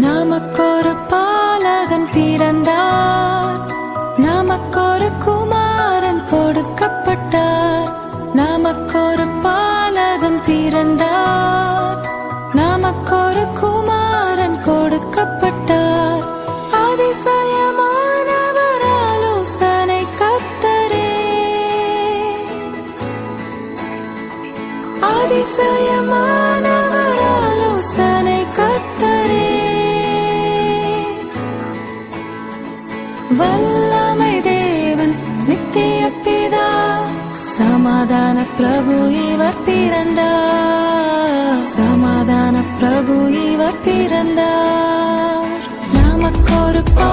நமக்கொரு பாலகன் பிறந்தார். நமக்கொரு குமாரன் கொடுக்கப்பட்டார். நமக்கொரு பாலகன் பிறந்தார். நமக்கொரு குமாரன் கொடுக்கப்பட்டார். அதிசயமானவர் ஆலோசனை கத்தரே அதிசயமான வல்லமை தேவன் நித்திய பிதா சமாதான பிரபு இவர் பிறந்தார். சமாதான பிரபு இவர் பிறந்தார். நமக்கு ஒரு பா